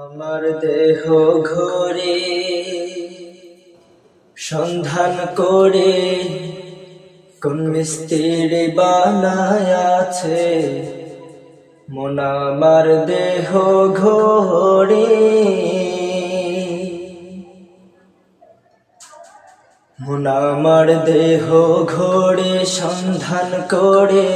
আমার দেহ ঘরে সন্ধান করে, কোন মিস্ত্রি বানায় আছে? মন আমার দেহ ঘরে। মন আমার দেহ ঘোড়ে সন্ধান করে,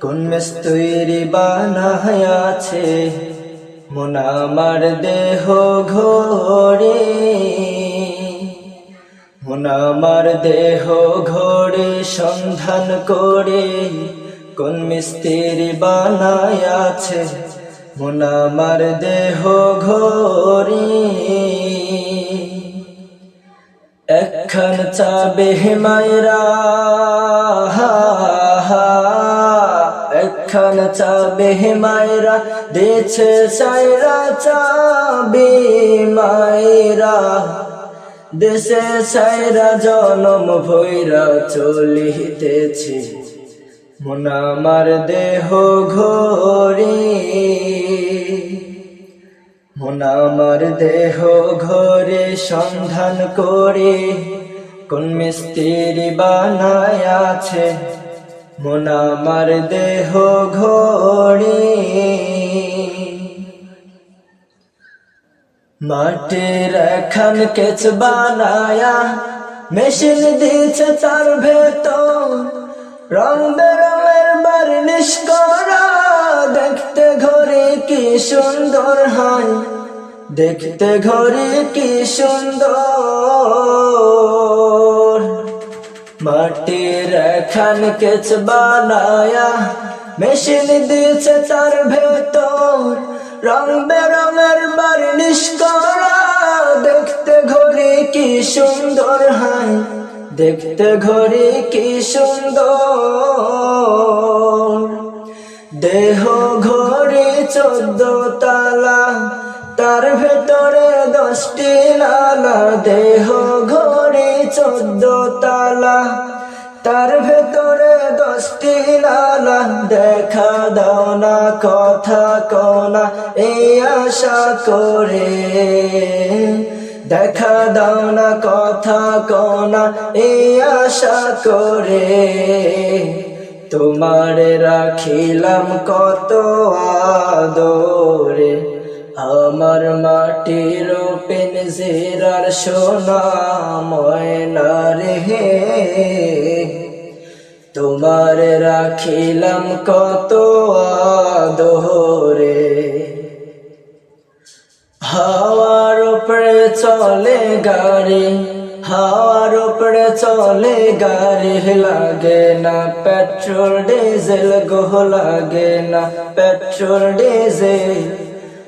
কোন মিস্ত্রি বানায় আছে? মন আমার দেহ ঘোড়ে মন আমার দেহ ঘোড়ে সন্ধান করে, কোন মিস্ত্রি বানায় আছে, মন আমার দেহ ঘোরে। একখান চাবে মায়রা একখান চাবে মায়রা, দেছে সাইরা চাবি মায়রা। দেশে সাইরা জনম ভৈরা চলিতেছে। মন আমার দেহ ঘোরে মন আমার দেহ ঘরে সন্ধান করে। কোন মিস্ত্রি বানায় আছে মন আমার দেহ ঘরে। মাটির এখন কেচ বানায়া, মেশিন দিয়েছে তার ভেতর। রং বেরঙের বার্নিশ করা দেখতে ঘরে কি সুন্দর হয়। দেখতে ঘরে কি সুন্দর। মাটির এখন কেচ বানায়া মেশিন দিয়েছে তার ভেতর। রং বেরঙের বার্নিশ করা, দেখতে ঘরে কি সুন্দর হয় দেখতে ঘরে কি সুন্দর। দেহ ঘরে চোদ্দ তালা, তার ভেতরে দশটি নালা দেহ তার ভেতরে দশটি নালা দেখা দাও না, কথা কনা এই আশা করে। দেখা দাও না, কথা কনা এই আশা করে। তোমারে রাখিলাম কত আদরে। আমার মাটির পেনজিরার সোনা ময়না রে তোমার রাখিলাম কত আদরে হাওয়ার উপরে চলে গাড়ি, হাওয়ার উপরে চলে গাড়ি লাগে না। পেট্রোল, ডিজেল, গোহ লাগে না। পেট্রোল, ডিজেল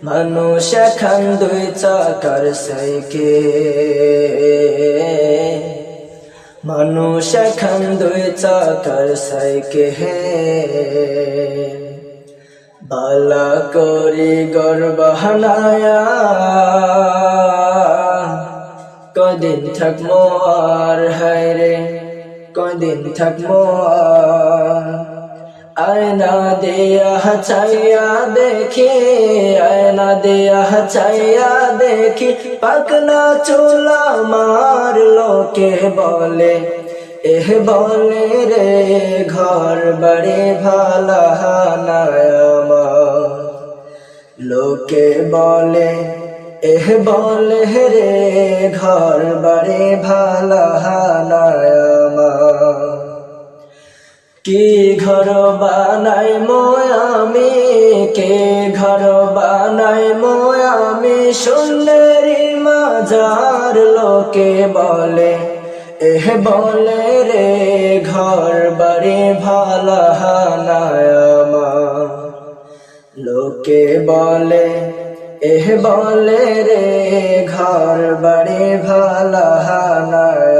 মানুষ এখন দুই চাকার সাইকেল মানুষ এখন দুই চাকার সাইকেল বালা করি গর্বহানায়া কদিন থাকমো আর হায় রে কদিন থাকমো আর আয়না দেয়া চাইয়া দেখি, আয়না দেয়া চাইয়া দেখি পাকনা চুলা মার লোকে বলে, এহ বলে রে ঘর বাড়ি ভালা আমার। লোকে বলে, এহ বলে রে ঘর বাড়ি ভালা আমার। কি ঘর বানাই আমি? কে ঘর বানাই আমি? সুন্দরী মাজার লোকে বলে, এহ বলে রে ঘর বাড়ি ভালা আমার। লোকে বলে, এহ বলে রে ঘর বাড়ি ভালা আমার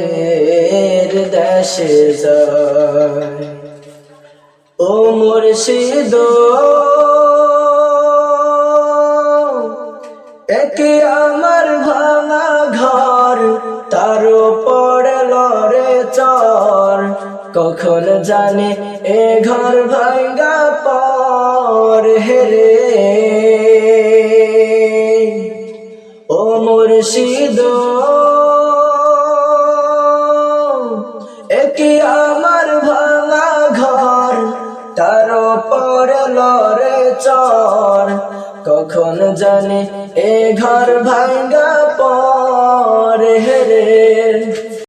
দেশে যায় ও মুর্শিদ, একে আমার ভাঙা ঘর, তার পড়ল রে চর। কখন জানে এ ঘর ভাঙ্গা পর হেরে? ও মুর্শিদ তার পরে রে চর। কখন জানে এ ঘর ভাঙ্গা পর?